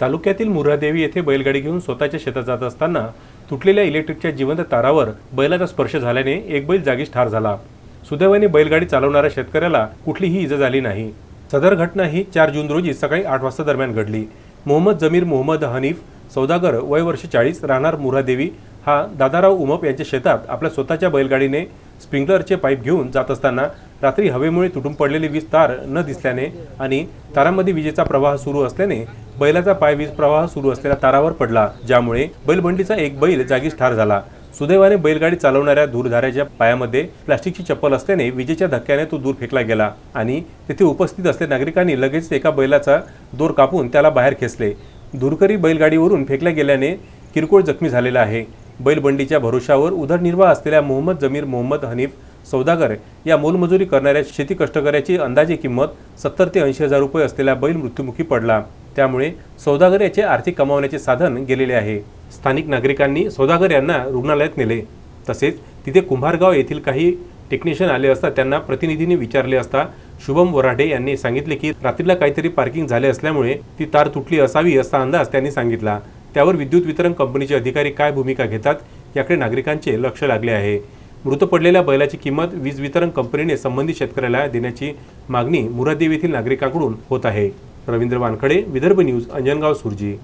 तालुक्यातील मुरादेवी येथे बैलगाडी घेऊन स्वतःच्या शेतात जात असताना तुटलेल्या इलेक्ट्रिकच्या जिवंत तारावर बैलाचा स्पर्श झाल्याने एक बैल जागीच ठार झाला. सुदैवाने बैलगाडी चालवणाऱ्या शेतकऱ्याला कुठलीही इजा झाली नाही. सदर घटना ही चार जून रोजी सकाळी आठ वाजता दरम्यान घडली. मोहम्मद जमीर मोहम्मद हनीफ सौदागर वय वर्ष चाळीस राहणार मुरादेवी हा दादाराव उमप यांच्या शेतात आपल्या स्वतःच्या बैलगाडीने स्प्रिंकलरचे पाईप घेऊन जात असताना रात्री हवेमुळे तुटून पडलेली वीज तार न दिसल्याने आणि तारामध्ये विजेचा प्रवाह सुरू असल्याने बैलाचा पाय वीज प्रवाह सुरू असलेल्या तारावर पडला ज्यामुळे बैलबंडीचा एक बैल जागीच ठार झाला. सुदैवाने बैलगाडी चालवणाऱ्या दूरधाऱ्याच्या पायामध्ये प्लास्टिकची चप्पल असल्याने विजेच्या धक्क्याने तो दूर फेकला गेला आणि तेथे उपस्थित असलेल्या नागरिकांनी लगेच एका बैलाचा दोर कापून त्याला बाहेर खेचले. दूरकरी बैलगाडीवरून फेकल्या गेल्याने किरकोळ जखमी झालेला आहे. बैलबंडीच्या भरोशावर उदरनिर्वाह असलेल्या मोहम्मद जमीर मोहम्मद हनीफ सौदागर या मोलमजुरी करणाऱ्या शेती कष्टकऱ्याची अंदाजे किंमत सत्तर ते ऐंशी हजार रुपये असलेला बैल मृत्युमुखी पडला. त्यामुळे सौदागर याचे आर्थिक कमावण्याचे साधन गेलेले आहे. स्थानिक नागरिकांनी सौदागर यांना रुग्णालयात नेले. तसेच तिथे कुंभारगाव येथील काही टेक्निशियन आले असता त्यांना प्रतिनिधींनी विचारले असता शुभम वराडे यांनी सांगितले की रात्रीला काहीतरी पार्किंग झाले असल्यामुळे ती तार तुटली असावी असा अंदाज त्यांनी सांगितला. त्यावर विद्युत वितरण कंपनीचे अधिकारी काय भूमिका घेतात याकडे नागरिकांचे लक्ष लागले आहे. मृत पडलेल्या बैलाची किंमत वीज वितरण कंपनीने संबंधित शेतकऱ्याला देण्याची मागणी मुरादेव येथील नागरिकांकडून होत आहे. रवींद्र वानखडे विदर्भ न्यूज अंजनगाव सुरजी.